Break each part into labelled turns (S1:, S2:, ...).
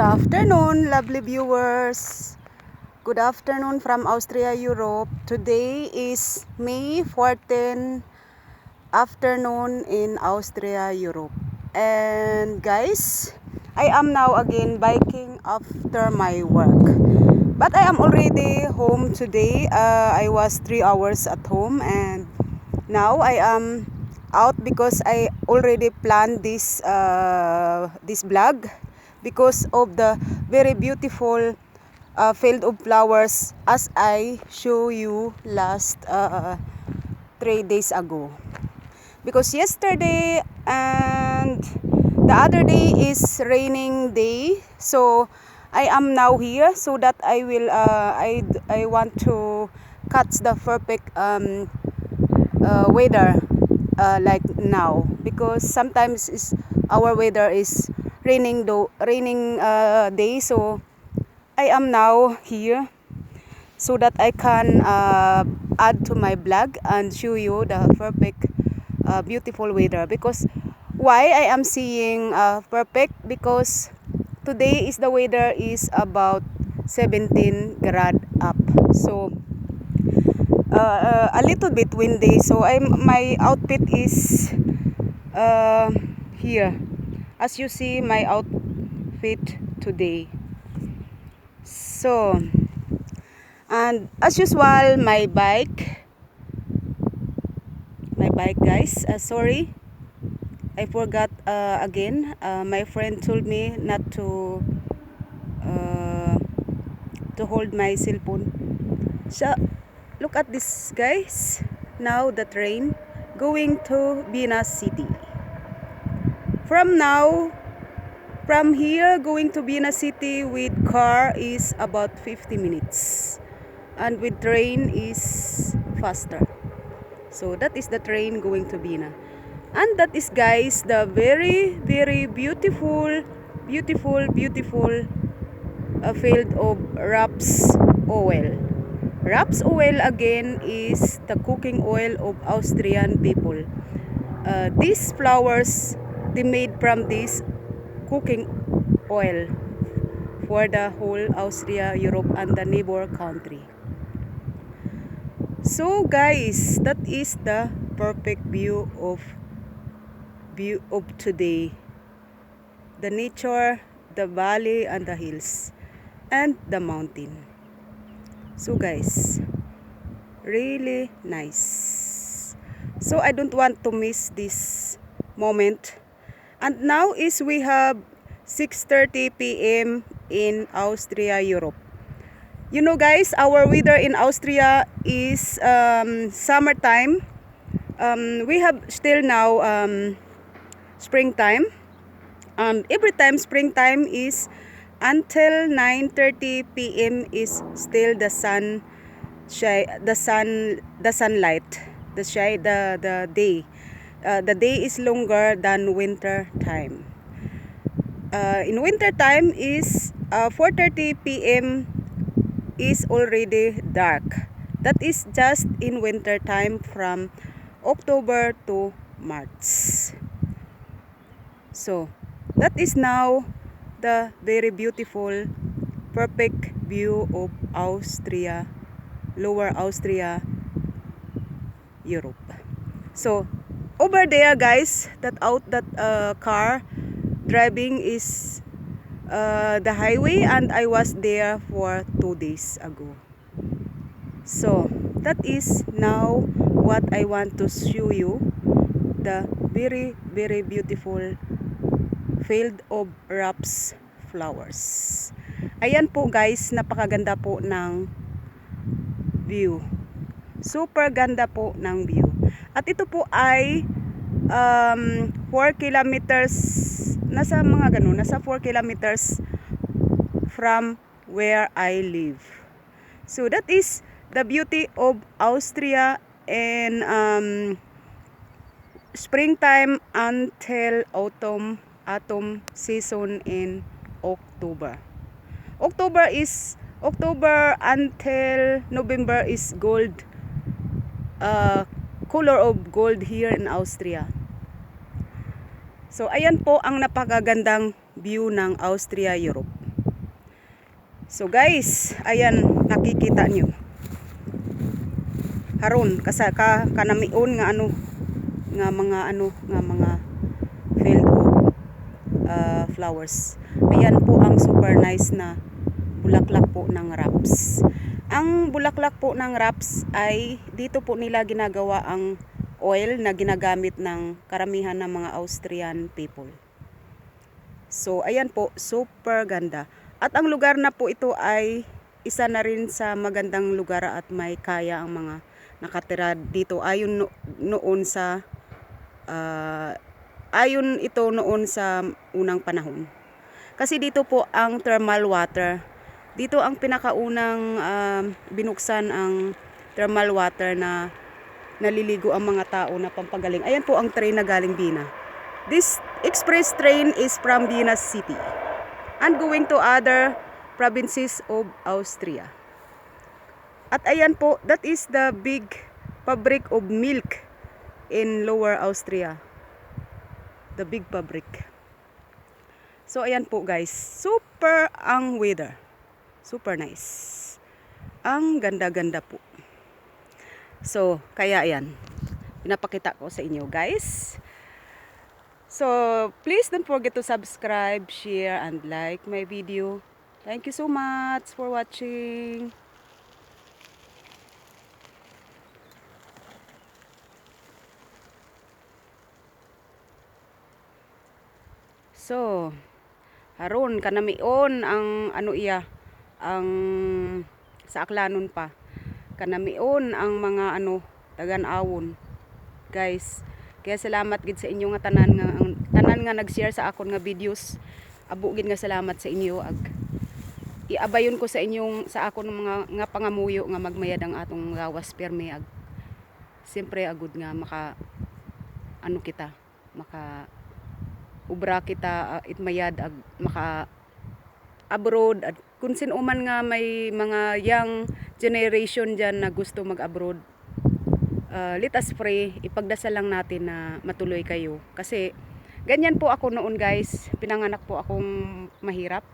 S1: afternoon, lovely viewers. Good afternoon from Austria, Europe. Today is May 14 afternoon in Austria, Europe. And guys, I am now again biking after my work. But I am already home today. Uh, I was three hours at home and now I am out because I already planned this uh, this vlog because of the very beautiful uh, field of flowers as I show you last uh, three days ago. Because yesterday and the other day is raining day, so I am now here so that I will uh, I I want to catch the perfect um, uh, weather uh, like now because sometimes is our weather is raining do raining uh, day so I am now here so that I can uh, add to my blog and show you the perfect uh, beautiful weather. Because why I am seeing uh, perfect? Because today is the weather is about 17 grad up. So uh, a little bit windy. So I'm my outfit is uh, here as you see my outfit today. So and as usual my bike. My bike guys. Uh, sorry. I forgot uh, again. Uh, my friend told me not to uh, to hold my cell phone so look at this guys. Now the train going to Vienna City from now from here going to Vienna City with car is about 50 minutes. And with train is faster. So that is the train going to Vienna and that is guys the very very beautiful beautiful beautiful uh, field of raps oil. Raps oil again is the cooking oil of Austrian people. Uh, these flowers they made from this cooking oil for the whole Austria, Europe and the neighbor country. So guys, that is the perfect view of view of today. The nature, the valley and the hills and the mountain. So guys, really nice. So I don't want to miss this moment And now is we have 6.30 p.m. in Austria, Europe. You know guys, our weather in Austria is um, summertime. Um, we have still now um, springtime. And every time springtime is until 9.30 p.m. is still the sun, the sun, the sunlight, the, shade, the, the day uh, the day is longer than winter time. Uh, in winter time is uh, 4.30 p.m. is already dark. That is just in winter time from October to March. So, that is now the very beautiful, perfect view of Austria, Lower Austria, Europe. So, over there guys that out that uh, car driving is uh, the highway and I was there for two days ago. So that is now what I want to show you the very very beautiful field of wraps flowers. Ayan po guys napakaganda po ng view. Super ganda po ng view at ito po ay um, 4 kilometers, nasa mga ganun, nasa 4 kilometers from where I live. So that is the beauty of Austria and um, springtime until autumn autumn season in October. October is October until November is gold uh, color of gold here in Austria. So ayan po ang napakagandang view ng Austria, Europe. So guys, ayan nakikita nyo. Haron kasa ka kanamion nga ano nga mga ano nga mga field of uh, flowers. Ayan po ang super nice na bulaklak po ng wraps. Ang bulaklak po ng wraps ay dito po nila ginagawa ang oil na ginagamit ng karamihan ng mga Austrian people. So, ayan po, super ganda. At ang lugar na po ito ay isa na rin sa magandang lugar at may kaya ang mga nakatira dito. Ayon no- noon sa, ah, ayon ito noon sa unang panahon. Kasi dito po ang thermal water. Dito ang pinakaunang um, binuksan ang thermal water na naliligo ang mga tao na pampagaling. Ayan po ang train na galing Bina. This express train is from Vienna City and going to other provinces of Austria. At ayan po, that is the big fabric of milk in Lower Austria. The big fabric. So ayan po guys, super ang weather. Super nice. Ang ganda-ganda po. So, kaya ayan. Pinapakita ko sa inyo guys. So, please don't forget to subscribe, share, and like my video. Thank you so much for watching. So, haron kanamion ang ano iya ang sa aklanon pa. Kanamion ang mga ano tagan-awon. Guys kaya salamat gid sa inyo nga tanan nga ang tanan nga nag-share sa akon nga videos. Abo gid nga salamat sa inyo ag iabayon ko sa inyong sa akon mga nga pangamuyo nga magmayad ang atong gawas permi ag siyempre agud nga maka ano kita maka ubra kita uh, itmayad ag maka abroad at kung sino man nga may mga young generation dyan na gusto mag-abroad uh, let us pray. Ipagdasal lang natin na matuloy kayo. Kasi ganyan po ako noon guys. Pinanganak po akong mahirap.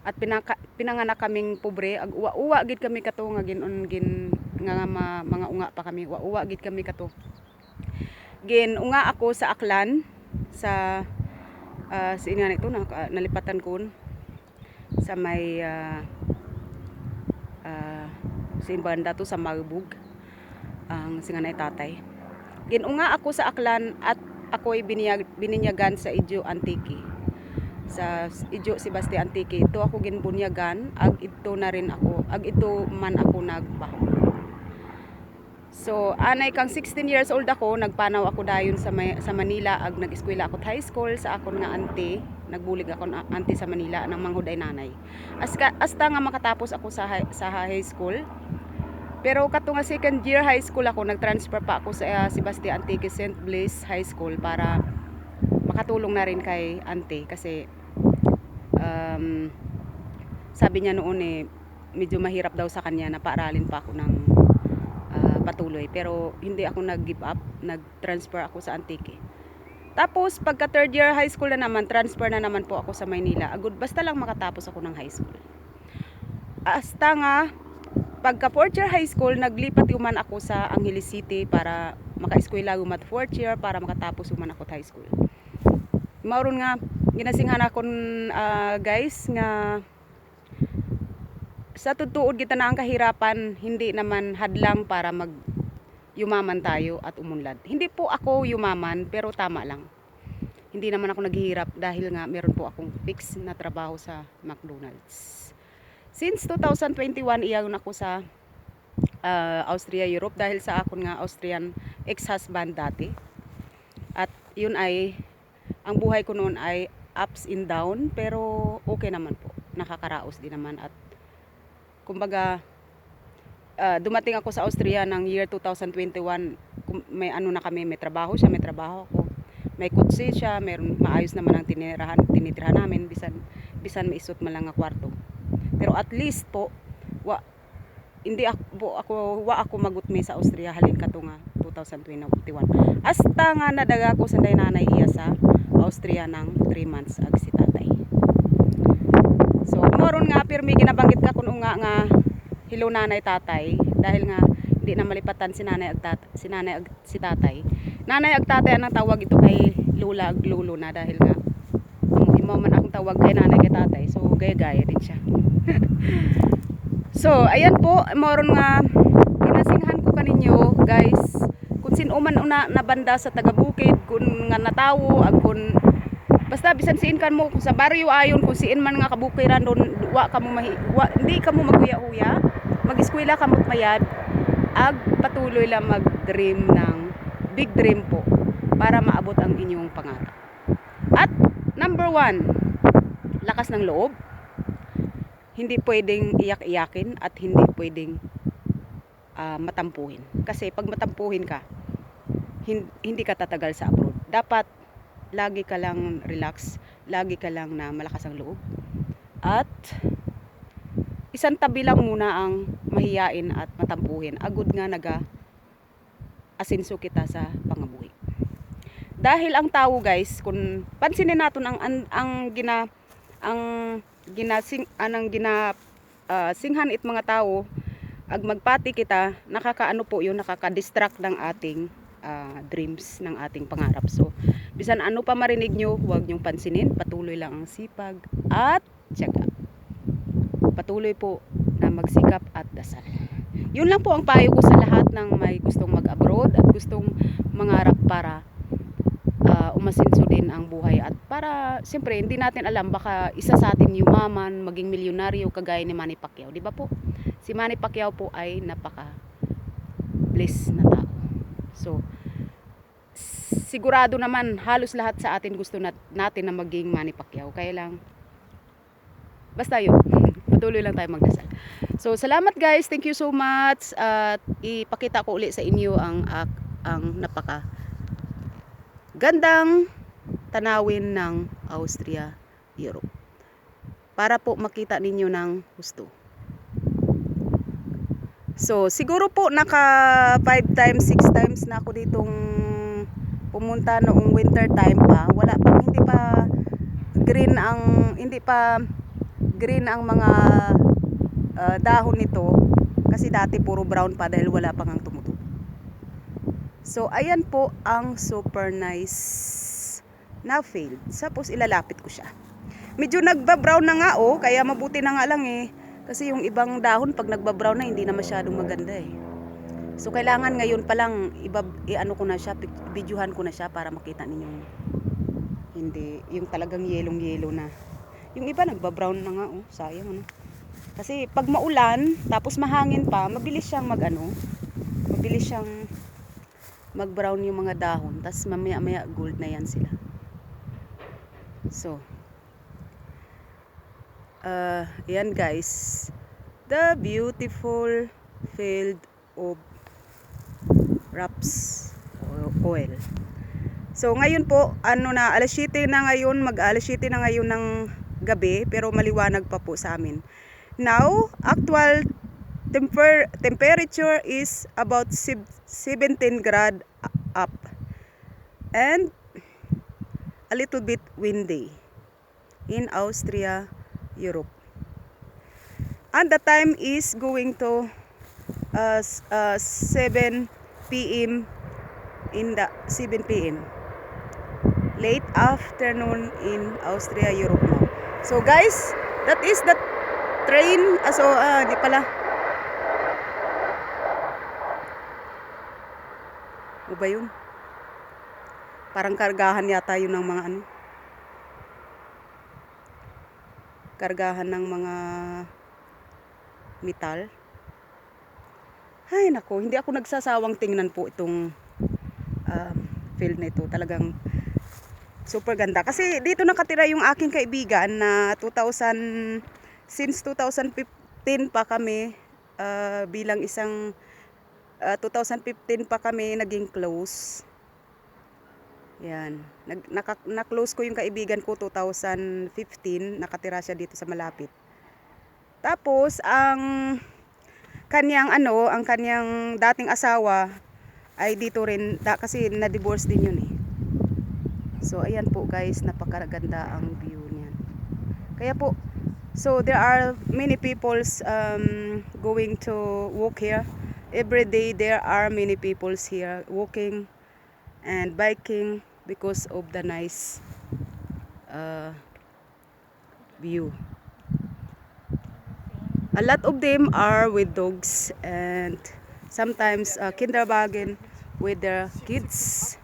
S1: At pinaka, pinanganak kaming pobre. Ag uwa-uwa gid kami kato nga ginon gin nga, ma, mga unga pa kami. Uwa-uwa gid kami kato. Gin unga ako sa aklan sa uh, sa ina nito? Na, nalipatan ko sa may uh, uh, sa banda to sa Magbug ang singanay tatay. Ginunga ako sa aklan at ako'y biniyag, bininyagan sa Idyo Antique. Sa Idyo Sebastian Antique. Ito ako ginbunyagan ag ito na rin ako ag ito man ako nagbaho So, anay kang 16 years old ako, nagpanaw ako dayon sa, may, sa Manila, ag nag-eskwela ako high school sa akon nga auntie, nagbulig ako na auntie sa Manila nang manghuday nanay. Aska, hasta nga makatapos ako sa high, sa high school. Pero kato nga second year high school ako, nag-transfer pa ako sa uh, Sebastian Antique St. Blaise High School para makatulong na rin kay auntie kasi um, sabi niya noon eh medyo mahirap daw sa kanya na paaralin pa ako ng patuloy. Pero hindi ako nag-give up. Nag-transfer ako sa Antique. Tapos, pagka third year high school na naman, transfer na naman po ako sa Maynila. Agud, basta lang makatapos ako ng high school. Hasta nga, pagka fourth year high school, naglipat man ako sa Angeles City para maka-eskwela gumat fourth year para makatapos man ako high school. Mauron nga, ginasinghan ako uh, guys nga sa tutuod kita na ang kahirapan, hindi naman hadlang para mag yumaman tayo at umunlad. Hindi po ako yumaman, pero tama lang. Hindi naman ako naghihirap dahil nga meron po akong fix na trabaho sa McDonald's. Since 2021, iyagon ako sa uh, Austria, Europe dahil sa akon nga Austrian ex-husband dati. At yun ay, ang buhay ko noon ay ups and down, pero okay naman po. Nakakaraos din naman at kumbaga uh, dumating ako sa Austria ng year 2021 may ano na kami may trabaho siya may trabaho ako. May kutsi siya meron maayos naman ang tinirahan tinitirhan namin. Bisan bisan maisot man lang nga kwarto. Pero at least po wa hindi ako ako wa ako magutmi sa Austria halin nga 2021 hasta nga nadaga ko sa nanay iya sa Austria ng 3 months ag si tatay moron nga pirmi ginabanggit ka kuno nga nga hilo nanay tatay dahil nga hindi na malipatan si nanay ag tat, si nanay ag si tatay. Nanay ag tatay anang tawag ito kay lula ag lulo na dahil nga ang imo man akong tawag kay nanay kay tatay. So gaya-gaya din siya. so ayan po moron nga ginasinghan ko kaninyo guys kung sino man una na banda sa taga bukid kung nga natawo ag kun basta bisan siin kan mo kung sa baryo ayon kung siin man nga kabukiran don wa ka mo mahi, wa, hindi ka mo maghuya-huya mag-eskwela ka mo mayad ag patuloy lang mag-dream ng big dream po para maabot ang inyong pangarap. At number one lakas ng loob. Hindi pwedeng iyak-iyakin at hindi pwedeng ah, matampuhin. Kasi pag matampuhin ka hin- hindi ka tatagal sa abroad. Dapat lagi ka lang relax, lagi ka lang na malakas ang loob. At isang tabi lang muna ang mahiyain at matampuhin. Agud nga naga asinso kita sa pangabuhi. Dahil ang tao guys, kung pansinin natin ang ang, ang gina ang ginasing anang gina ah, singhan it mga tao ag magpati kita nakakaano po yun nakaka-distract ng ating ah, dreams ng ating pangarap so bisan ano pa marinig nyo huwag nyong pansinin patuloy lang ang sipag at tiyaga. Patuloy po na magsikap at dasal. Yun lang po ang payo ko sa lahat ng may gustong mag-abroad at gustong mangarap para ah, umasinso din ang buhay at para siyempre hindi natin alam baka isa sa atin yumaman maging milyonaryo kagaya ni Manny Pacquiao di ba po? Si Manny Pacquiao po ay napaka blessed na tao. So sigurado naman halos lahat sa atin gusto nat- natin na maging Manny Pacquiao. Kaya lang basta yun. Patuloy lang tayo magdasal. So salamat guys. Thank you so much. At ipakita ko uli sa inyo ang ak- ang napaka gandang tanawin ng Austria Europe. Para po makita ninyo ng gusto. So, siguro po naka 5 times, 6 times na ako ditong pumunta noong winter time pa. Wala pa, hindi pa green ang, hindi pa green ang mga ah, dahon nito. Kasi dati puro brown pa dahil wala pang ang tumutubo. So, ayan po ang super nice na field. Tapos ilalapit ko siya. Medyo nagba-brown na nga oh, kaya mabuti na nga lang eh. Kasi yung ibang dahon pag nagba-brown na hindi na masyadong maganda eh. So kailangan ngayon pa lang iba i-ano ko na siya, videohan ko na siya para makita ninyo hindi yung talagang yelong-yelo na. Yung iba nagba-brown na nga oh, sayang ano. Kasi pag maulan tapos mahangin pa, mabilis siyang mag-ano, mabilis siyang mag-brown yung mga dahon, tapos mamaya-maya gold na yan sila. So, uh, yan guys the beautiful field of raps oil so ngayon po ano na alas 7 na ngayon mag alas 7 na ngayon ng gabi pero maliwanag pa po sa amin now actual temper temperature is about sib- 17 grad up and a little bit windy in Austria Europe. And the time is going to uh, uh, 7 p.m. in the 7 p.m. Late afternoon in Austria, Europe. So guys, that is the train. Ah, so, ah, di pala. Ano ba yun? Parang kargahan yata yun ng mga ano. kargahan ng mga metal. Ay nako, hindi ako nagsasawang tingnan po itong um, field na ito. Talagang super ganda. Kasi dito nakatira yung aking kaibigan na 2000 since 2015 pa kami uh, bilang isang uh, 2015 pa kami naging close. Yan. Nag, naka, na-close ko yung kaibigan ko 2015. Nakatira siya dito sa malapit. Tapos, ang kanyang ano, ang kanyang dating asawa ay dito rin, da, kasi na-divorce din yun eh. So, ayan po guys, napakaganda ang view niyan. Kaya po, So there are many people's um, going to walk here. Every day there are many people's here walking and biking because of the nice uh, view. A lot of them are with dogs and sometimes uh, kindergarten with their kids.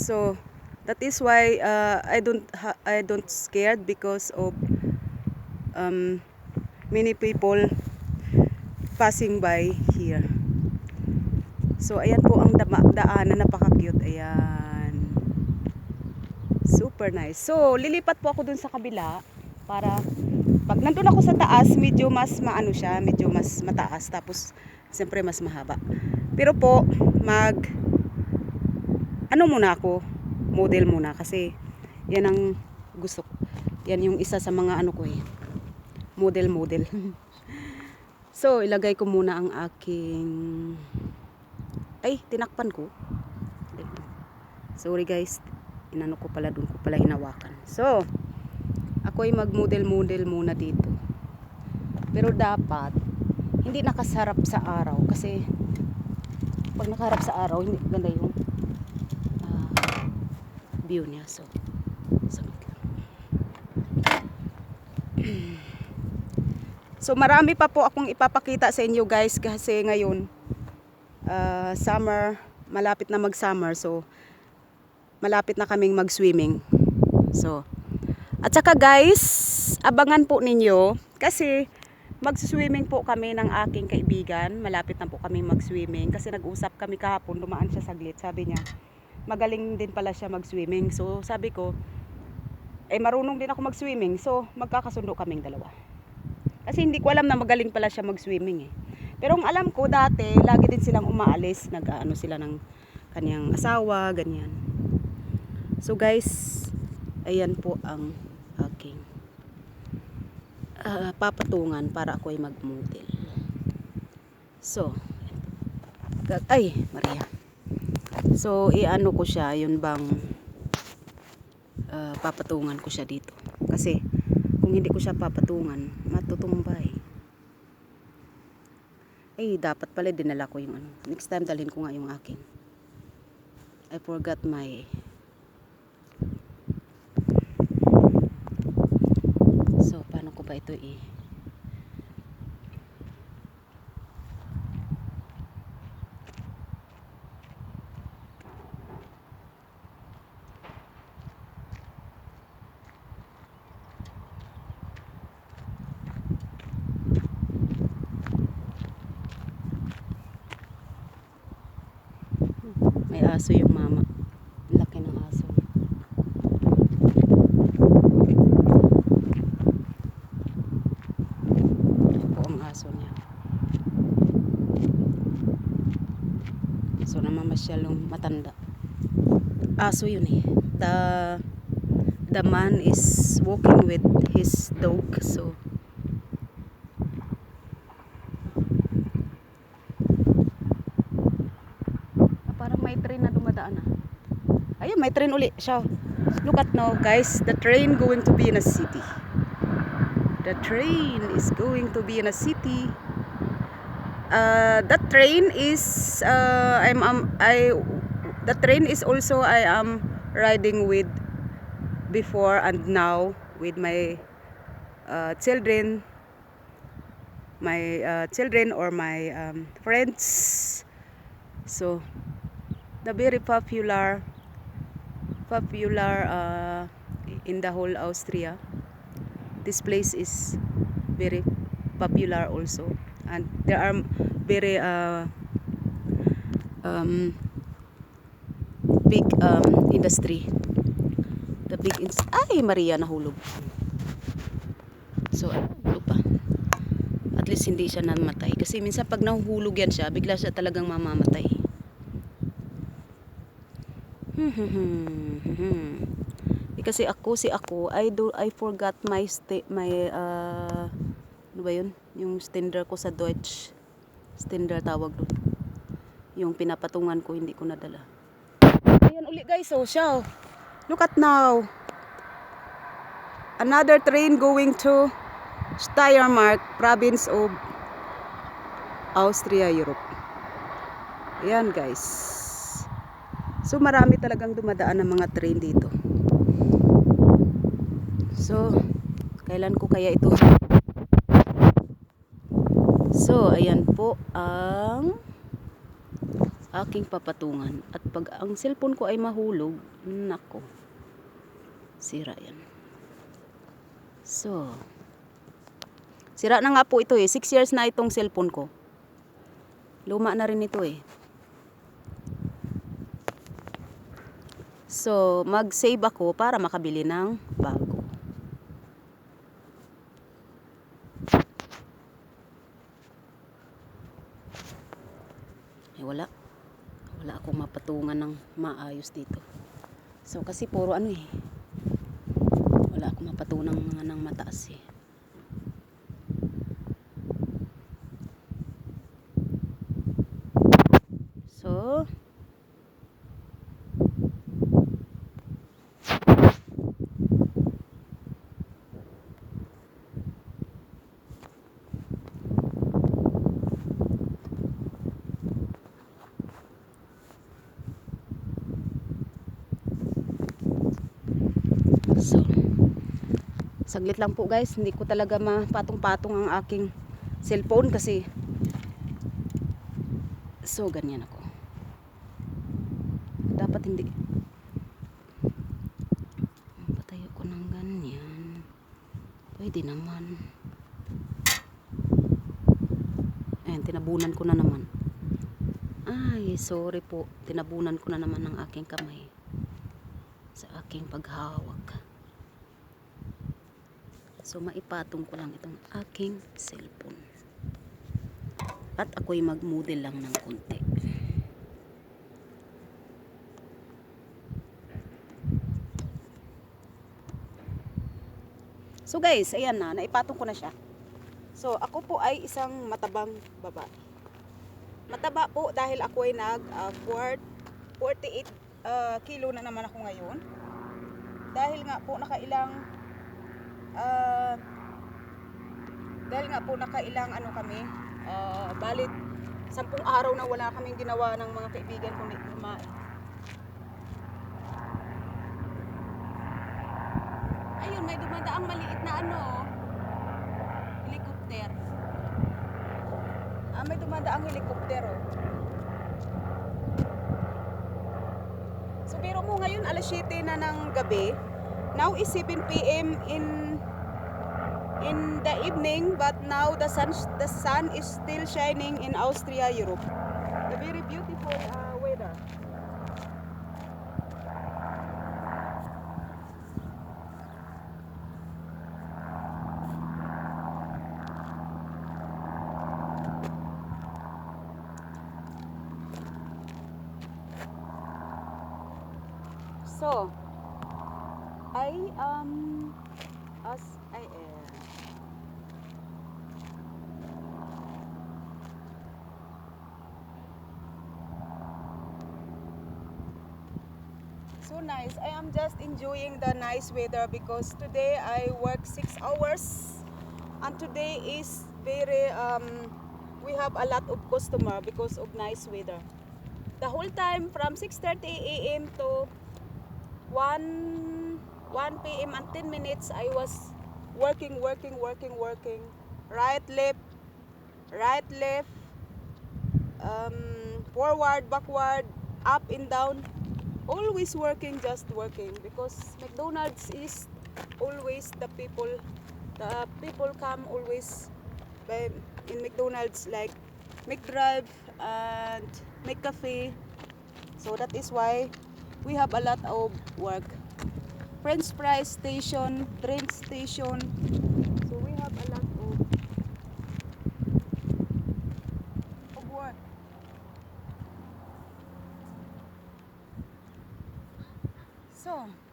S1: So that is why uh, I don't I don't scared because of um, many people passing by here. So ayan po ang dama, daanan napaka-cute. Ayan. Super nice. So lilipat po ako dun sa kabila para pag nandun ako sa taas, medyo mas maano siya, medyo mas mataas tapos siyempre mas mahaba. Pero po mag ano muna ako, model muna kasi yan ang gusto ko. Yan yung isa sa mga ano ko eh. Model model. so ilagay ko muna ang aking ay tinakpan ko. Sorry guys. Inano ko pala dun ko pala hinawakan. So ako ay mag-model-model muna dito. Pero dapat hindi nakasarap sa araw kasi pag nakaharap sa araw hindi ganda yung view niya. So, sabit lang. So marami pa po akong ipapakita sa inyo guys kasi ngayon ah, summer, malapit na mag-summer. So malapit na kaming mag-swimming. So at saka guys, abangan po ninyo kasi mag-swimming po kami ng aking kaibigan. Malapit na po kami mag-swimming kasi nag-usap kami kahapon, dumaan siya saglit. Sabi niya, magaling din pala siya mag-swimming. So sabi ko, eh marunong din ako mag-swimming. So magkakasundo kaming dalawa. Kasi hindi ko alam na magaling pala siya mag-swimming eh. Pero ang alam ko dati, lagi din silang umaalis, nag-ano sila ng kaniyang asawa, ganyan. So guys, ayan po ang aking ah, papatungan para ako ay mag-model. So, ay, Maria. So, iano ko siya, yun bang ah, papatungan ko siya dito. Kasi, kung hindi ko siya papatungan, matutumbay. Ay, dapat pala dinala ko yung ano. Next time dalhin ko nga yung akin. I forgot my So, paano ko ba ito i May aso yung mama. Laki ng aso. Ito po ang aso niya. So namamasyalong matanda. Aso yun eh. The the man is walking with his dog. So may train na dumadaan ah. Ayun, may train uli siya. Look at now guys, the train going to be in a city. The train is going to be in a city. Uh, that train is uh, I'm um, I the train is also I am riding with before and now with my uh, children my uh, children or my um, friends so the very popular popular uh, in the whole Austria. This place is very popular also. And there are very uh, um, big um, industry. The big ins- ay Maria nahulog. So ano pa at least hindi siya namatay kasi minsan pag nahuhulog yan siya bigla siya talagang mamamatay kasi ako si ako I do I forgot my sta- my uh, ano ba yun yung stender ko sa Deutsch stender tawag doon yung pinapatungan ko hindi ko nadala ayan uli guys oh siya oh. look at now another train going to Steiermark, province of Austria, Europe. Ayan guys. So marami talagang dumadaan ng mga train dito. So, kailan ko kaya ito? So, ayan po ang aking papatungan. At pag ang cellphone ko ay mahulog, nako, sira yan. So, sira na nga po ito eh. 6 years na itong cellphone ko. Luma na rin ito eh. So, mag-save ako para makabili ng bago. Eh, wala. Wala akong mapatungan ng maayos dito. So, kasi puro ano eh. Wala akong mapatunan mga ng mataas eh. So, So, saglit lang po guys. Hindi ko talaga mapatong-patong ang aking cellphone kasi so ganyan ako. Dapat hindi. Patayo ko ng ganyan. Pwede naman. Ayan, tinabunan ko na naman. Ay, sorry po. Tinabunan ko na naman ng aking kamay sa aking paghawak. So, maipatong ko lang itong aking cellphone. At ako'y mag-model lang ng konti. So guys, ayan na, naipatong ko na siya. So, ako po ay isang matabang babae. Mataba po dahil ako ay nag uh, 48 uh, kilo na naman ako ngayon. Dahil nga po nakailang uh, dahil nga po nakailang ano kami, uh, balit sampung araw na wala kaming ginawa ng mga kaibigan kundi kumain. Ayun, may dumadaang maliit na ano, helicopter. Ah, may dumadaang helicopter oh. So biro mo ngayon alas 7 na ng gabi. Now is 7 p.m. in in the evening but now the sun the sun is still shining in Austria, Europe. A very beautiful uh, weather. So, I um as I am. So nice. I am just enjoying the weather because today I work six hours and today is very um we have a lot of customer because of nice weather. The whole time from 6:30 a.m. to 1 1 p.m. and 10 minutes I was working working working working right left right left um, forward backward up and down always working just working because McDonald's is always the people the people come always by, in McDonald's like McDrive and McCafe so that is why we have a lot of work. French fries station, drink station. So,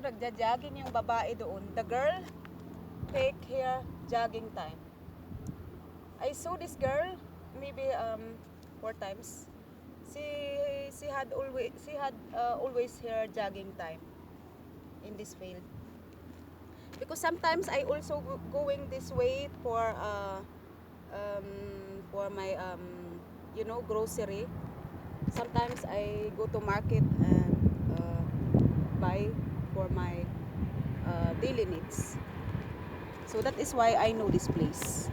S1: So nagja-jogging yung babae doon. The girl take here jogging time. I saw this girl maybe um four times. She she had always she had uh, always her jogging time in this field. Because sometimes I also go- going this way for uh um for my um you know grocery. Sometimes I go to market and uh, buy for my uh, daily needs. So that is why I know this place.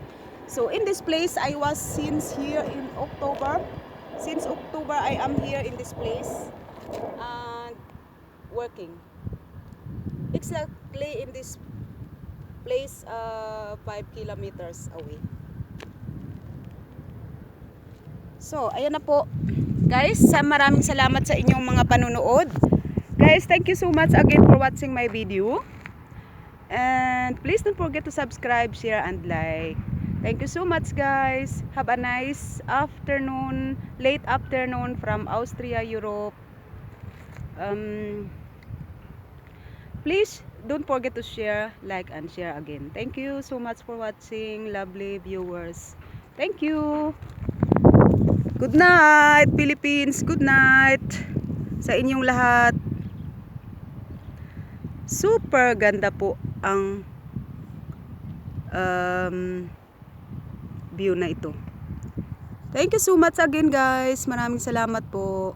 S1: So in this place, I was since here in October. Since October, I am here in this place and working. Exactly in this place, uh, five kilometers away. So, ayan na po. Guys, maraming salamat sa inyong mga panunood. Guys, thank you so much again for watching my video. And please don't forget to subscribe, share, and like. Thank you so much, guys. Have a nice afternoon, late afternoon from Austria, Europe. Um, please don't forget to share, like, and share again. Thank you so much for watching, lovely viewers. Thank you. Good night, Philippines. Good night sa inyong lahat. Super ganda po ang um, view na ito. Thank you so much again guys. Maraming salamat po.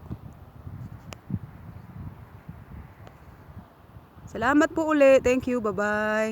S1: Salamat po uli. Thank you. Bye-bye.